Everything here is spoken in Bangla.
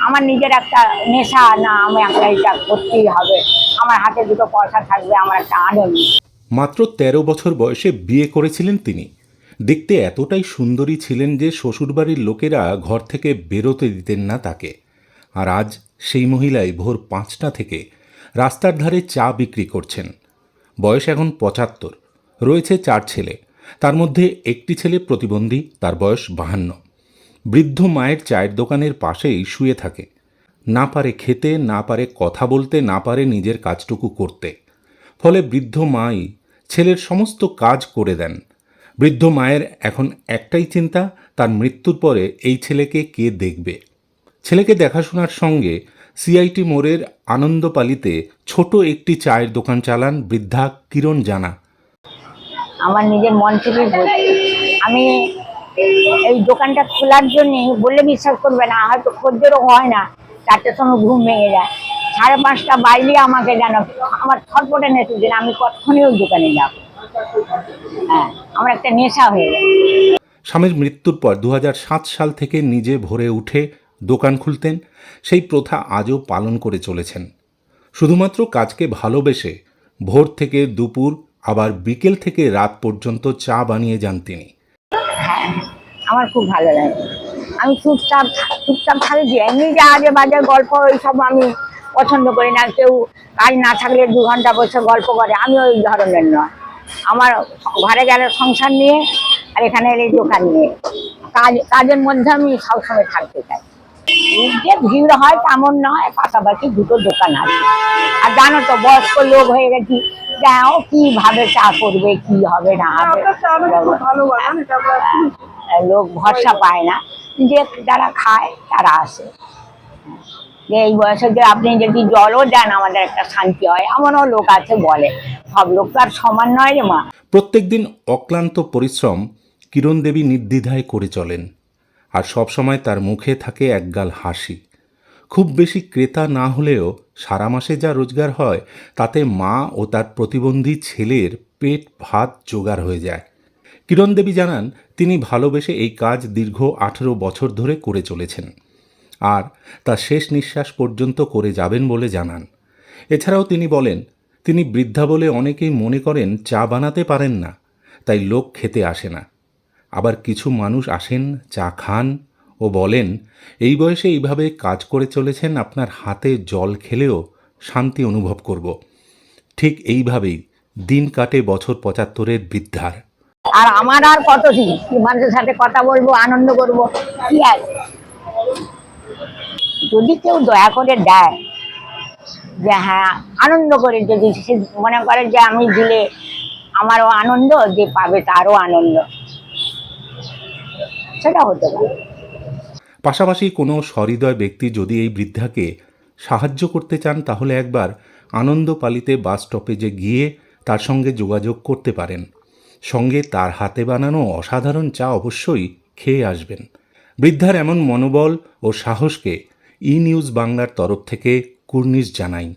আমার নিজের একটা নেশা, না, আমি একটা এটা করতেই হবে। আমার হাতে দুটো পয়সা থাকবে, আমার একটা আনন্দ। মাত্র ১৩ বছর বয়সে বিয়ে করেছিলেন তিনি। দেখতে এতটাই সুন্দরী ছিলেন যে শ্বশুরবাড়ির লোকেরা ঘর থেকে বেরোতে দিতেন না তাকে। আর আজ সেই মহিলাই ভোর পাঁচটা থেকে রাস্তার ধারে চা বিক্রি করছেন। বয়স এখন পঁচাত্তর। রয়েছে চার ছেলে। তার মধ্যে একটি ছেলে প্রতিবন্ধী, তার বয়স বাহান্ন। বৃদ্ধ মায়ের চায়ের দোকানের পাশেই শুয়ে থাকে। না পারে খেতে, না পারে কথা বলতে, না পারে নিজের কাজটুকু করতে। ফলে বৃদ্ধ মাই ছেলের সমস্ত কাজ করে দেন। বৃদ্ধ মায়ের এখন একটাই চিন্তা, তার মৃত্যুর পরে এই ছেলেকে কে দেখবে? ছেলেকে দেখাশোনার সঙ্গে সিআইটি মোড়ের আনন্দপালিতে ছোট একটি চায়ের দোকান চালান বৃদ্ধা কিরণ জানা। আমার নিজের মন থেকেই আমি এই দোকানটা খোলার জন্য বললে বিশ্বাস করবে না, হয়তো খদ্দেরও হয় না, চারটের সময় ঘুম ভেঙে যায়। সাড়ে পাঁচটা বাইরে আমাকে যেন, আমার ছটপটে নেশে দিন আমি কতক্ষণই ওই দোকানে যাব। হ্যাঁ আমার একটা নেশা হয়ে স্বামীর মৃত্যুর পর দু হাজার সাত সাল থেকে নিজে ভোরে উঠে দোকান খুলতেন, সেই প্রথা আজও পালন করে চলেছেন। শুধুমাত্র কাজকে ভালোবেসে ভোর থেকে দুপুর, আবার বিকেল থেকে রাত পর্যন্ত চা বানিয়ে যান তিনি। আমার খুব ভালো লাগে। আমি চুপচাপ চুপচাপ থাকি যে, এমনি যে আজে বাজে গল্প এইসব আমি পছন্দ করি না। কেউ কাজ না থাকলে দু ঘণ্টা বসে গল্প করে। আমি ওই ধরনের নয়। আমার ঘরে গেলে সংসার নিয়ে আর এখানে এলে দোকান নিয়ে। কাজ, কাজের মধ্যে আমি সবসময় থাকতে চাই। যে ভিড় হয় তেমন নয়, পাশাপাশি দুটো দোকান আছে। আর জানো তো, বয়স্ক লোক হয়ে গেছি। যাও কীভাবে চা করবে, কি হবে, না হবে। লোক ভরসা পায় না। যে যারা খায় তারা আসে। যে এই বয়সে যে আপনি যদি জলও দেন আমাদের একটা শান্তি হয়। এমনও লোক আছে বলে। সব লোক তো আর সমান নয় রে মা। প্রত্যেকদিন অক্লান্ত পরিশ্রম কিরণ দেবী নির্দ্বিধায় করে চলেন। আর সবসময় তার মুখে থাকে একগাল হাসি। খুব বেশি ক্রেতা না হলেও সারা মাসে যা রোজগার হয় তাতে মা ও তার প্রতিবন্ধী ছেলের পেট ভাত জোগাড় হয়ে যায়। কিরণ দেবী জানান, তিনি ভালোবেসে এই কাজ দীর্ঘ আঠেরো বছর ধরে করে চলেছেন আর তা শেষ নিঃশ্বাস পর্যন্ত করে যাবেন বলে জানান। এছাড়াও তিনি বলেন, তিনি বৃদ্ধা বলে অনেকেই মনে করেন চা বানাতে পারেন না, তাই লোক খেতে আসে না। আবার কিছু মানুষ আসেন, চা খান ও বলেন, এই বয়সে এইভাবে কাজ করে চলেছেন, আপনার হাতে জল খেলেও শান্তি অনুভব করব। ঠিক এইভাবেই দিন কাটে বছর পঁচাত্তরের বৃদ্ধার। আর আমার আর কত কি মানুষের সাথে কথা বলব, আনন্দ করব, কি আছে যদি কেউ দয়া করে দেয় যে হ্যাঁ আনন্দ করে, যদি সে মনে করে যে আমি দিলে আমারও আনন্দ, যে পাবে তারও আনন্দ। সেটা হতে পারে। পাশাপাশি কোনো সহৃদয় ব্যক্তি যদি এই বৃদ্ধাকে সাহায্য করতে চান, তাহলে একবার আনন্দপালিতে বাস স্টপেজে গিয়ে তার সঙ্গে যোগাযোগ করতে পারেন। সঙ্গে তার হাতে বানানো অসাধারণ চা অবশ্যই খেয়ে আসবেন। বৃদ্ধার এমন মনোবল ও সাহসকে ই নিউজ বাংলার তরফ থেকে কুর্নিশ জানাই।